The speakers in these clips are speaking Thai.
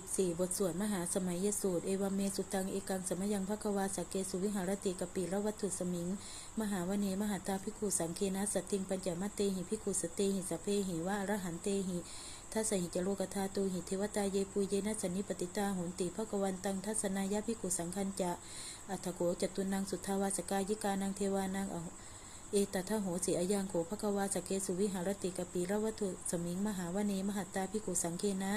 14 บทสวดมหาสมัยยสูตร เอวเมสุตัง เอกังสมยังภควาสักเกสุวิหารติกปิละวัตถุสมิง มหาวเนมหาตาภิกุสังเคนะสติงปัญจมตเตหิภิกุสตเตหิสเพหิวะอรหันเตหิทัสหิจโลกธาตูหิเทวตาเยปุยเยนะสนนิปติตาโหนติภควันตังทัศนายะภิกุสังคัญจะอัถโกจตุนังสุทธาวาสกายิกานังเทวานังอ เอตัทะโหสิอายังโขภควาสเกสุวิหารติกปีระวัตุสมิงมหาวเนมหัตตาภิกุสังเคนะ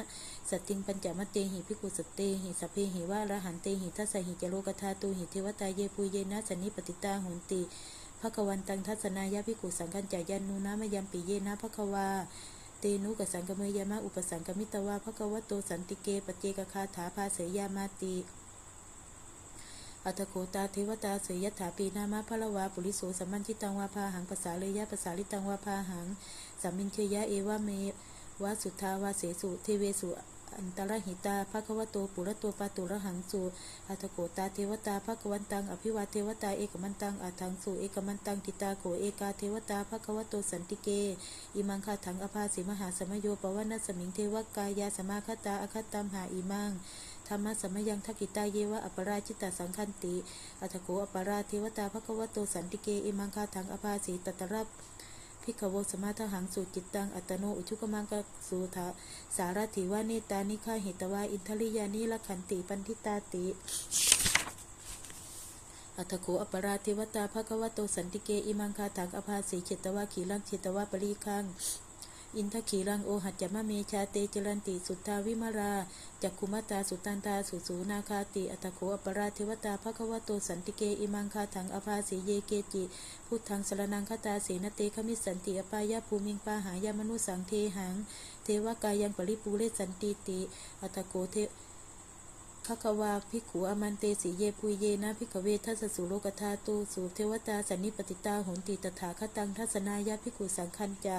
สตติงปัญจมเตหิภิกุสตเตหิสเพหิวะระหันเตหิทัสหิจโลกธาตุหิเทวตาเยปุเยนะสนนิปติตาโหนติภควันตังทัศนายะภิกุสังกัญจายันนุนามยัมปิเยนะภควาเตนุกสังกเมยามะอุปสังกมิตวาภควโตสันติเกปเจกคาถาภาเสยยามาติ อัตโกตาเทวตาเสยยถาปีนามะพะละวาปุริโสสัมมันทิตังวาพาหังภาษาเลยยะภาษาลิตังวาพาหังสัมมินเชยะเอวะเมวะสุทาวาเสสุเทเวสุอันตรหิตาภควโตปุระโตปาตุระหังสุอัตโกตาเทวตาภควันตัง อภิวาเทวตาเอกมันตังอัทังสุเอกมันตังทิตาโกเอกาเทวตาภควโตสันติเก อิมังคาถังอภาสิมหาสมโยปวนาสมิงเทวกายาสมาคตาอคตัมหาอิมัง ธรรมะสมยังทักกิตาเยวะอปราชิตาสังคันติอัตโกอปราเทวตาภควโตสันติเกอิมังคาถังอภาสีตตรับพิกขโวสมาทหังสุจิตตังอัตโนอุชุกมังกสุทาสารถิวาเนตานิฆาเหตวาอินทริยานิลขันติปันทิตาติอัตโขอปราเทวตาภควโตสันติเกอิมังคาถังอภาสีเฉตวาขีลังเฉตวาปรีคัง อินทขีรังโอหัจจมะเมชาเตจรันติสุทธาวิมาราจักคุมตาสุตันตาสุสูนาคาติอัตโขอปราเทวตาภควโตสันติเกอิมังคาถังอภาสีเยเกจิพุทธังสรนังคตาเสนเตขมิสันติอปายาภูมิงปาหายามนุสังเทหัง เทวกายังปริปูเรสันติติอัตโขเทภควาภิกขุอมันเตสีเยปุยเยนะภิกขเวทัสสุโลกธาตุสูเทวตาสันนิปติตาหนติตถาคตังทัศนายะภิกขุสังคัญจะ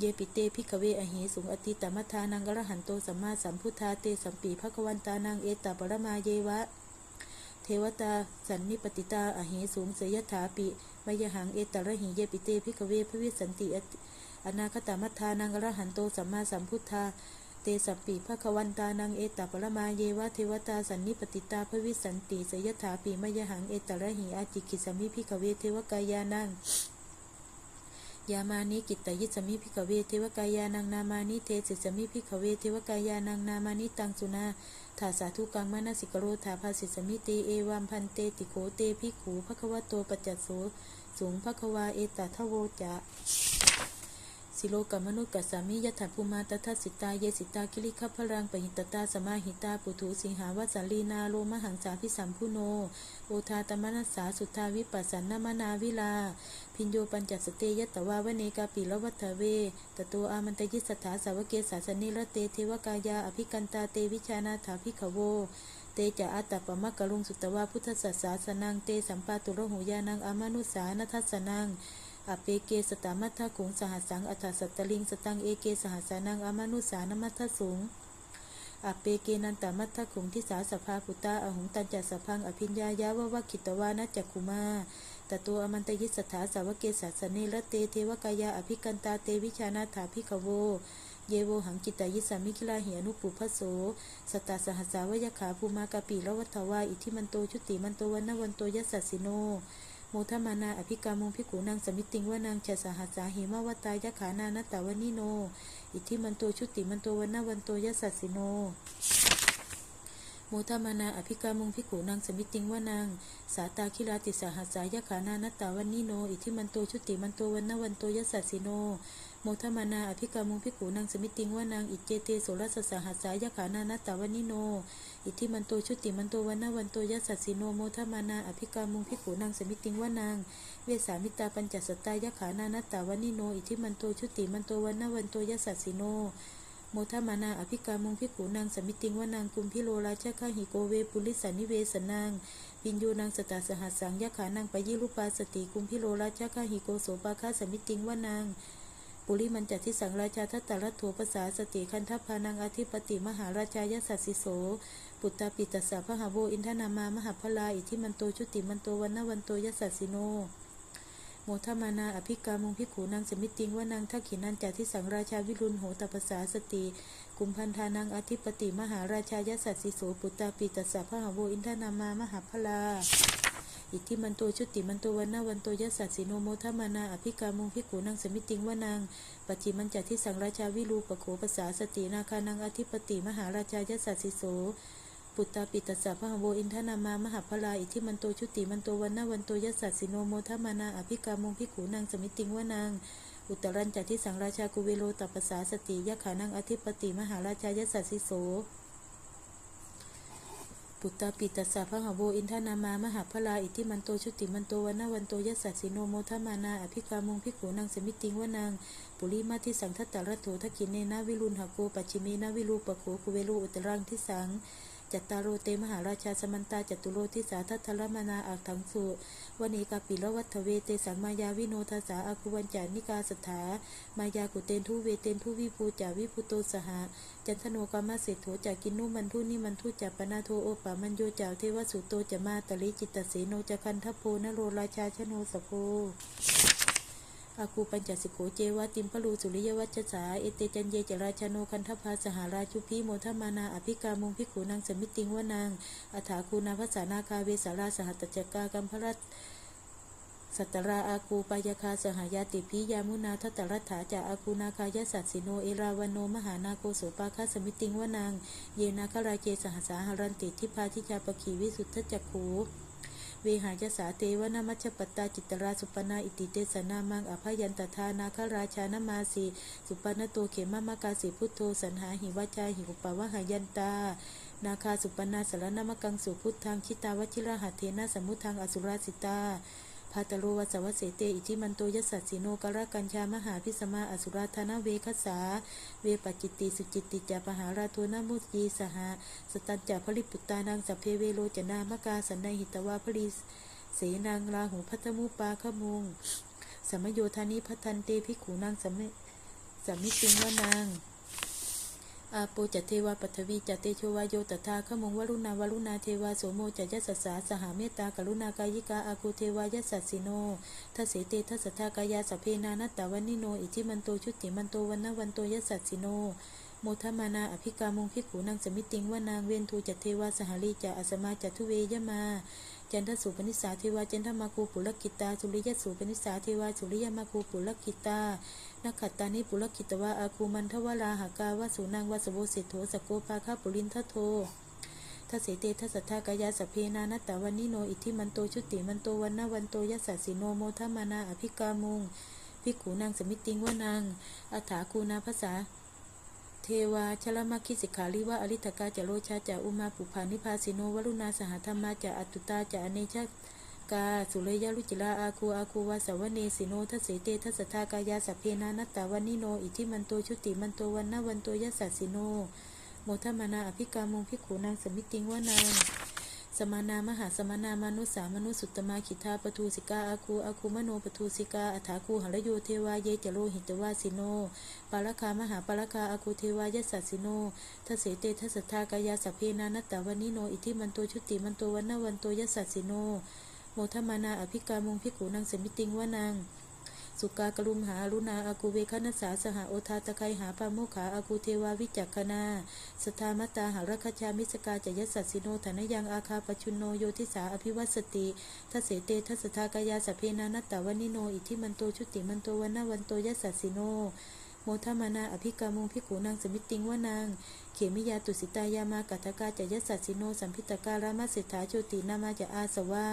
เยปิเตภิกเวอหิสุงอติตมัทานังกระหันโตสัมมาสัมพุทธาเตสัมปีภควันตานังเอตาปรมาเยวะ เทวตาสันนิปติตาอหิสูงเสยถาปิมยหังเอตระหิเยปิเตภิกเวพระวิสันติอนาคตมัทานังกระหันโตสัมมาสัมพุทธาเตสัปปีภควันตานังเอตปรมาเยวะเทวตาสันนิปติตาภวิสันติสยถาปีมยหังเอตระหิอาจิกิสมิพิกเวเทวกายานัง ยามานิกิตตยิสมิพิกเวเทวกายานังนามานิเทสิสมิพิกเวเทวกายานังนามานิตังสุนาถาสาธุกังมานาสิกโรธาภาสิสมิเตเอวัมพันเตติโกเตภิขูภควโตปัจจโสสูงภควาเอตทโวจะสิโลกมนุกัสสามิยถาภูมาตทัสสิตาเยสิตาคิริขพรังปหิตตาสมาหิตาปุถุสิงหาวัสาลีนาโลมหังสาพิสัมพุโน โอทาตมนัสสาสุทธาวิปัสสันนมนาวิลา พิญโยปัญจสเตยตวาวเนกาปิละวัฏเวตโตอามันตยิสถาสาวเกสาสนิระเตเทวกายาอภิกันตาเตวิชานาถาภิขโว เตจะอัตตปะมะกะลุงสุตวาพุทธสัสสาสนังเตสัมปาตุระหูยานังอามานุสานัทัสนังอเปเกสตามัทธะขุงสหัสสังอัฏฐสัตตลิงสตังเอเกสหัสสานังอามานุสานมัทธสูงอเปเกนันตามัทธะขุงทิสาสภาปุตตาอหุงตันจัสพังอภิญญายาวะวะคิตวานัจจคุมา ตตัวอมันตยิสถาสาวเกสัสเนรเตเทวกายาอภิกันตาเตวิชานาถาภิกขโว เยโวหังกิตายิสามิคิลาเหนุปุพโส สตาสหัสสาวยขาภูมากาปีละวัฏวาอิทิมันโตชุติมันโตวันนวันโตยัสสิโนโมทมานาอภิกามุงพิกูนางสมิติงวานางชะสหัสสาหิมาวตายะขานานตาวนิโน อิทิมันโตชุติมันโตวันนาวันโตยัสสสิโน โมทมานาอภิกามุงพิกูนางสมิติงวานางสาตาคิราติสหัสสายะขานานตาวนิโน อิทิมันโตชุติมันโตวันนาวันโตยัสสสิโน โมทมานาอภิกามุงพิกูนางสมิติงวานางอิเจเตโสรสสหัสสายะขานานตาวนิโน อิทิมันโตชุติมันโตวันนาวันโตยัสสสิโนโมทมานาอภิกามุงพิกูนางสมิติงวานางเวสามิตาปัญจสตายะขานานัตตาวนิโน อิทิมันโตชุติมันโตวันนาวันโตยัสสสิโน โมทมานาอภิกามุงพิกูนางสมิติงวานางกุมพิโลราชคาหิโกเวปุริสันนิเวสนางปิญโยนางสตาสหัสสังยะขานางปยิรุปาสติกุมพิโลราชคาหิโกโสปาคาสมิติงวานางปุริมันจัติสังราชาทัตตรัตโถภาษาสติคันทพานังอธิปติมหาราชายสัสสิโส ปุตตาปิตัสสะพหาโวอินทนามามหาพลาอิทิมันโตชุติมันโตวันนวันโตยัสสสิโน โมทมานาอภิกามุงพิขูนางสมิติงว่านางทักขินันจาทิสังราชาวิรุณโหตภาษาสติกุมพันธานังอธิปติมหาราชายสัตสิโสปุตตาปิตัสสะพระหาโวอินทนามามหาพลาอิทธิมันโตชุติมันโตวันนาวันโตยสัสสิโนโมทมานาอภิกามุงพิขูนางสมิติงว่านางปัจจิมันจาทิสังราชาวิรูปโขภาษาสตินาคานังอธิปติมหาราชายสัตสิโส ปุตตาปิตัสสะพะหะโวอินทนามามหาพลาอิทธิมันโตชุติมันโตวันนาวันโตยัสสัสสิโนโมทมานาอภิกามงพิขูนางสมิติงวานางอุตรันจัตทิสังราชากุเวโลตัปสาสติยะขานังอธิปติมหาราชายัสสัสสิโสปุตตาปิตัสสะพะหะโวอินทนามามหาพลาอิทธิมันโตชุติมันโตวันนาวันโตยัสสัสสิโนโมทมานาอภิกามงพิขูนางสมิติงวานางปุริมาทิสังทัตตะรัตโถทกินเนนาวิรุณหโกปัจฉิเมนาวิรูปโขกุเวโลอุตรังทิสัง จัตตารโรเตมหาราชาสมันตาจัตุโรทิสาทัทธรมนาอักถังสุวณีกาปิละวัฏเวเตสังมายาวิโนทาสาอาคุวันจานิกาสถามายากุเตนทุเวเตนทุวิภูจาวิภูโตสหะจันทโนกามาเศรษโถจากกินนุมันทุนิมันทุจาปนาโทโอปามันโยจาเทวสุโตจะมาตลิจิตตเสโนจะคันทโพนโรราชาชโนสโพ อาคูปัญจสิโกเจวะติมพลูสุริยวัจจาเอเตจันเยจราชโนคันทภาสหาราชุพีโมทมานาอภิกามุงพิขูนางสมิติงวานางอัฏฐาคูนาภาษานาคาเวสาราสหัตจกากัมพรัตสัตราอาคูปายคาสหายาติพิยามุนาทัตตรัฐาจาอาคูนาคายสัตสิโนเอราวโนมหานาโกโสปาคาสมิติงวานาง เยนาคราเจสหสาหารันติทิพาทิจาปขีวิสุทธจักขู เวหายสาเตวนามัชปตาจิตราสุปนาอิติเตสนามังอภยันตทานาคราชานมาสีสุปนโตเขมามากาสีพุทโธสันหาหิวาจาหิอุปาวะหายันตานาคาสุปนาสารนามกังสุพุทธังชิตาวชิระหัตเทนะสมุทังอสุราสิตา พาตโรวัสวเสเตอิทิมันโตยัสสะสิโนกรกัญชามหาพิสมาอสุราธนาเวคัสสาเวปจิตติสุจิตติจาปหาราโทนามุตยีสหะสตัญจาภริปุตตานังสัพเพเวโรจนามกาสันในหิตวาภริเสนางลาหูพัทมุปาขมุงสมโยธานิพัทันเตภิกขูนางสมิสมิติงวานาง อาโปจัตเทวาปัทวีจัตเตชวาโยตถาขมงวรุณาวรุณาเทวาโสโมจัยสัสสาสหาเมตตากรุณากายิกาอาคูเทวายัสสสิโนทัเสเตทัสทากายาสเพนานัตตวันนิโน อิทิมันโตชุติมันโตวันนวันโตยัสสสิโนโมทมานาอภิกามงพิขูนางสมิติงว่านางเวนทูจัตเทวาสหรีจะอสมาจัตุเวยมา จันทสุปนิสาเทวาจันทมาคูปุลกิตาสุริยสุปนิสาเทวาสุริยมาคูปุลกิตานักขัตตานิปุลกิตวาอาคูมันทวราหากาวาสุนางวาสโวเสโถสโกปาคาปุรินทโททเสเตทัสทากายาสเพนานัตตาวันนิโนอิทิมันโตชุติมันโตวันนาวันโตยัสสิโนโมทมานาอภิกามุงพิกขูนางสมิติงวานางอัฐาคูนาภาษา เทวาชลมาคิสิกขาลิวะอริทกาจะโลชาจะอุมาปุพานิพาสิโนวรุณาสหธรรมาจะอัตุตาจะอเนชกาสุเลยลุจิลาอาคูอาคูวาสวเนสิโนทัสเสตทัสทากายาสเพนานัตตาวันิโน อิทิมันโตชุติมันโตวันนาวันโตยัสสะสิโน โมทมานาอภิกามงพิขูนางสมิติงวานาง สมานามหาสมานามนุสามนุสุตตมาขิทาปทูสิกาอาคูอาคูมโนปทูสิกาอัฐาคูหรโยเทวาเยจโลหิตวาสิโนปาลคามหาปาลคาอาคูเทวายัสสะสิโนทเสเตทัสสทากายาสัพเพนานัตตวันนิโนอิทิมันโตชุติมันโตวันนาวันโตยัสสะสิโนโมทมานาอภิกามุงพิกขูนางเสมิติงวานาง สุกากรุมหาลุนาอากูเวคณาสาสหโอทาตะไคหาปาโมขาอากูเทวาวิจักคณาสทามตตาหารัคชามิสกาจยสัสสิโนธนยังอาคาปชุนโนโยทิสาอภิวัสติทเสเตทัสทากายาสเพนานัตตาวนิโนอิทิมันโตชุติมันโตวันนาวันโตยัสสัตสิโน โมทมานาอภิกามุงพิกขูนางสมิติงว่านาง เขมิยาตุสิตายามากัตกาจยสัสสิโนสัมพิตการามาเศรษฐาโชตินามาจะอาสวา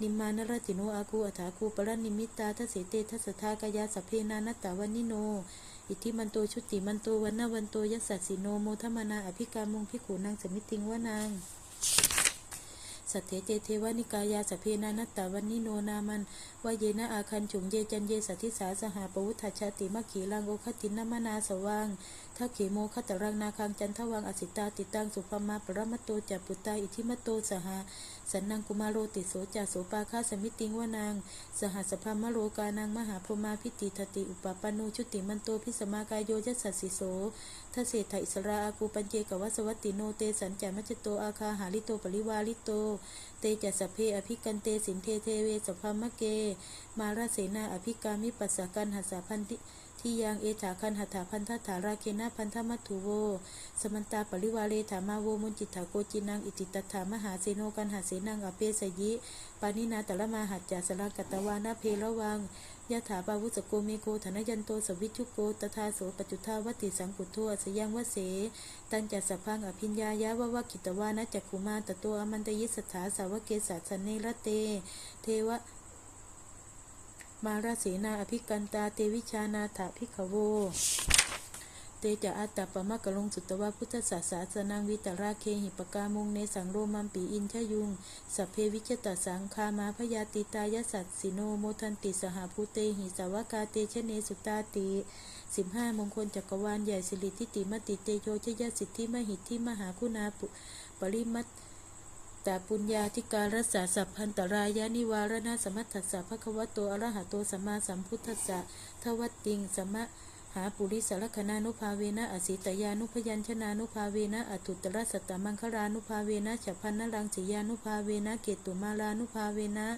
นิมานรติโนอากูอัฐาคูปรนิมิตตาทัสเสเตทัสสทากายาสเพนานัตตาวันิโน อิทธิมันโตชุติมันโตวันนาวันโตยัสสัสสิโนโมทมานาอภิกามุงพิกขูนางสมิติงว่านาง สัตเถเจเทวานิกายาสพเพนานัตตาวันนิโนนามันวายเยนะอาคันฉุงเยจันเยสัทธิสาสหาปวุฒชาติมัคขีลังโอคตินนามนาสว่างทักเขโมคตรังนาคังจันทวังอสิตาติตังสุภมาปรมัตโตจัปุตตาอิทิมโตสหาสันนังกุมารโรติโสจาโสปาคาสมิติงวานางสหัสพามโรกานางมหาพรมาพิติทติอุปปปโนชุติมันโตพิสมากายโยยัสสสิโสทเศรษฐอิสราอากูปัญเจกวัสวัตติโนเตสัญจามัจโตอาคาหาลิโตปริวาลิโต เตจัสสพเพอภิกันเตสินเทเทเวสพพามะเก มาราเสนาอภิกามิปัสสกันหัสสะพันธิ ที่ยังเอถาคันหัตถาพันธถาราเคนะพันธมัตถุโว สมันตาปริวาเลถามาโวมุนจิตถาโกจินังอิติตถามหาเสโนกันหาเสนังอเปสยิ ปานินาตละมาหัจจาสลังกัตตวานาเพระวังยะถาปาวุสโกเมโกธนยันโตสวิชุโกตถาโสปจุทาวติสังกุโทอสยังวเส ตันจัสสพังอภิญญายะวะวะกิตวานะจักขุมาตโตอมันตยิสถาสาวเกสัสเนระเต เทวะ มาราเสนาอภิกันตาเตวิชานาถาภิกขโว เตจะอัตตปะมะกะลงสุตวะพุทธศาสาสนังวิตราเคหิปกามุงเนสังโรมัมปีอินชยุง สัพเพวิชตสังคามาพยาติตายสัตสิโนโมทันติสหภูเตหิสาวกาเตชเนสุตาติสิบห้ามงคลจักรวาลใหญ่สิริทิติมติเตโยชยสิทธิมหิทธิมหาคุณาปุปริมัต ตาปุญญาธิการรักษาสัพพันตรายานิวารณะสมัตถัสสะภะควะโตอรหะโตสัมมาสัมพุทธัสสะทวัตติงสมะหาปุริสารคณานุภาเวนะอสิตยานุพยัญชนานุภาเวนะอตุตรสัตตมังคลานุภาเวนะฉัพพันนรังสียานุภาเวนะเกตุมาลานุภาเวนะ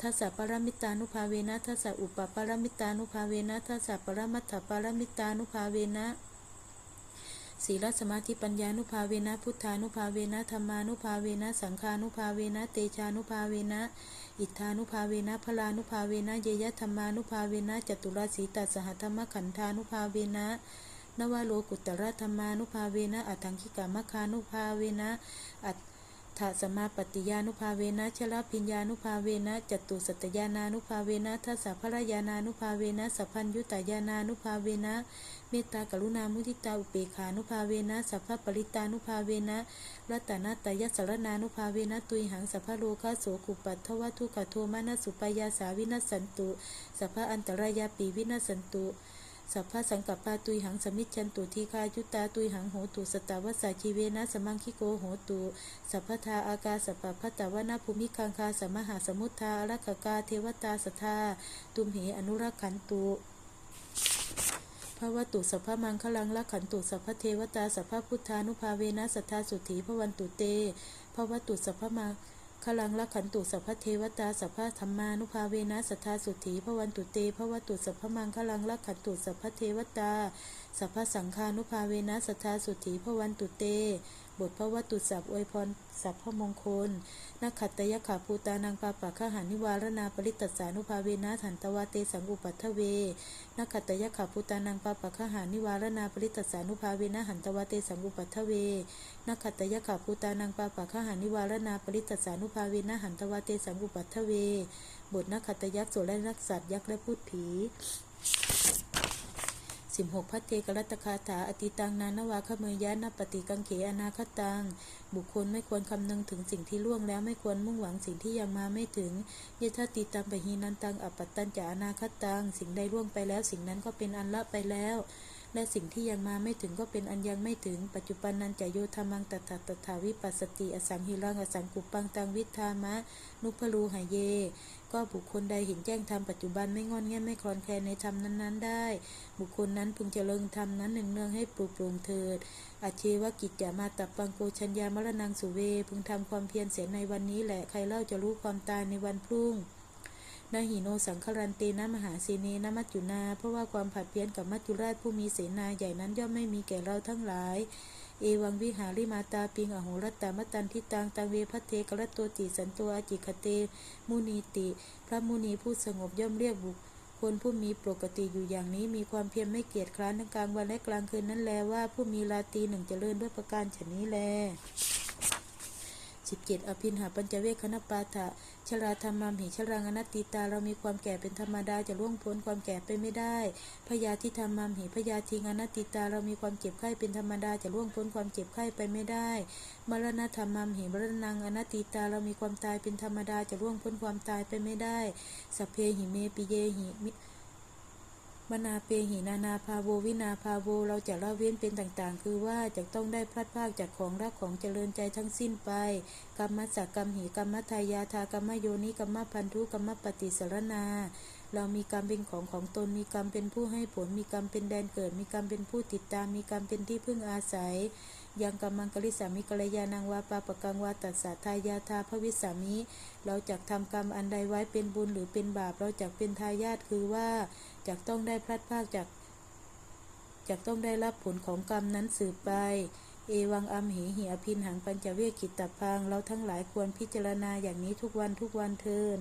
ทัสสะปรมิตานุภาเวนะทัสสะอุปปรมิตานุภาเวนะทัสสะปรมัตถปรมิตานุภาเวนะ ศีลสมาธิปัญญานุภาเวนะพุทธานุภาเวนะธรรมานุภาเวนะสังฆานุภาเวนะเตชานุภาเวนะอิทธานุภาเวนะพลานุภาเวนะเยยะธรรมานุภาเวนะจตุรสีตัสสหธรรมขันธานุภาเวนะนวโลกุตตรธรรมานุภาเวนะอัตถังคิกามคานุภาเวนะอัต ถสมาปฏิยานุภาเวนะชลพิญญานุภาเวนะจตุสัตยานานุภาเวนะทัสสะพระยานานุภาเวนะสัพพัญยุตยานานุภาเวนะเมตตากรุณามุทิตาอุเปขานุภาเวนะสัพพะปริตานุภาเวนะรัตนาตยัสสรนานุภาเวนะตุยหังสัพพะโลคาโสกุปัตถวทุกขโทมานะสุปยาสาวินัสันตุสัพพะอันตรายาปีวินัสันตุ สัพพะสังกัปปาตุยหังสมิจันตุทีคายุตตาตุยหังโหตุสตาวสสาชีเวนะสมังคิโกโหตุสัพพทาอากาสัพพะพัตวนาภูมิคังคาสมหาสมุทธาอรักขกาเทวตาสทาตุมเหอนุรักขันตุพระวตุสัพพมังคลังละขันตุสัพพเทวตาสัพพพุทธานุภาเวนะสัทธาสุถีพระวันตุเตพระวตุสัพพมัง ขลังละขันตุสัพพเทวตาสัพพธรรมานุภาเวนะสัทธาสุถีพวันตุเตพวตุสัพพมังขลังละขันตุสัพพเทวตาสัพพสังฆานุภาเวนะสัทธาสุถีพวันตุเต บทพระวัตุสัพอวยพรสัพพมงคลนักขัตยขาภูตานังปาปะขหานิวารณาปริตตสานุภาเวนะถันตวาเตสังอุปัทเวนักขัตยขาภูตานังปาปะขหานิวารณาปริตตสานุภาเวนะหันตวาเตสังอุปัทเวนักขัตยขาภูตานังปาปะขหานิวารณาปริตตสานุภาเวนะหันตวาเตสังอุปัทเว บทนักขัตตยักษ์โสและนักสัตว์ยักษ์และพูดผี สิบหกพัตเทกรัตคาถาอติตังนานวาขเมยยะนปฏิกังเขอนาคตัง บุคคลไม่ควรคำนึงถึงสิ่งที่ล่วงแล้วไม่ควรมุ่งหวังสิ่งที่ยังมาไม่ถึงยะทติตังปะหีนันตังอปปัตตัญจาอนาคตัง สิ่งใดล่วงไปแล้วสิ่งนั้นก็เป็นอันละไปแล้ว และสิ่งที่ยังมาไม่ถึงก็เป็นอันยังไม่ถึง ปัจจุบันนันจะโยธรรมังตถาตถาวิปัสสติอสังหิรังอสังกุปังตังวิธามะ นุพลูหายเย ก็บุคคลใดเห็นแจ้งธรรมปัจจุบันไม่งอนแง่ไม่คลอนแคลนในธรรมนั้นๆ ได้ บุคคลนั้นพึงเจริญธรรมนั้นหนึ่งเนืองให้ปลุกปลงเถิดอาเชวกิจจามาตับปังโกชัญญามรณังสุเว พึงทำความเพียรเสียในวันนี้แหละใครเล่าจะรู้ความตายในวันพรุ่ง นาหิโนสังครันเตนะมหาเสเนนะมัจจุนา เพราะว่าความผัดเพี้ยนกับมัจจุราชผู้มีเสนาใหญ่นั้นย่อมไม่มีแก่เราทั้งหลาย เอวังวิหาริมาตาปิงอโหรัตตามตันทิตังตังเวพัเทกรัตโตติสันโตอาจิคเต มุนีติ พระมุนีผู้สงบย่อมเรียกบุคคลผู้มีปกติอยู่อย่างนี้มีความเพียรไม่เกียจคร้านทั้งกลางวันและกลางคืนนั้นแลว่าผู้มีราตรีหนึ่งเจริญด้วยประการฉนี้แล สิบเจ็ดอภินหาปัญจเวคคณปาฐะชราธรรมามหิชรังอนัตติตาเรามีความแก่เป็นธรรมดาจะล่วงพ้นความแก่ไปไม่ได้พยาธิธรรมามหิพยาธิงอนัตติตาเรามีความเจ็บไข้เป็นธรรมดาจะล่วงพ้นความเจ็บไข้ไปไม่ได้ มรณะธรรมามหิมรณังอนัตติตาเรามีความตายเป็นธรรมดาจะล่วงพ้นความตายไปไม่ได้สัพเพหิเมปิเยหิ มนาเปหินานาภาโววินาภาโวเราจะละเว้นเป็นต่างๆ คือว่าจะต้องได้พลัดพรากจากของรักของเจริญใจทั้งสิ้นไป กรรมสักกรรมหิกรรมทายาทากรรมโยนิกรรมพันธุกรรมปฏิสรณา เรามีกรรมเป็นของของตน มีกรรมเป็นผู้ให้ผล มีกรรมเป็นแดนเกิด มีกรรมเป็นผู้ติดตาม มีกรรมเป็นที่พึ่งอาศัย ยังกรรมังกลิสามิกรยานังวาปาปกังวาตัสสะทายาทาภวิสามิ เราจะทำกรรมอันใดไว้เป็นบุญหรือเป็นบาป เราจะเป็นทายาทคือว่าจะต้องได้พลัดพรากจากจะต้องได้รับผลของกรรมนั้นสืบไปเอวังอัมเหหิอภินหังปัญจเวกขิตตพัง เราทั้งหลายควรพิจารณาอย่างนี้ทุกวันทุกวันเทิน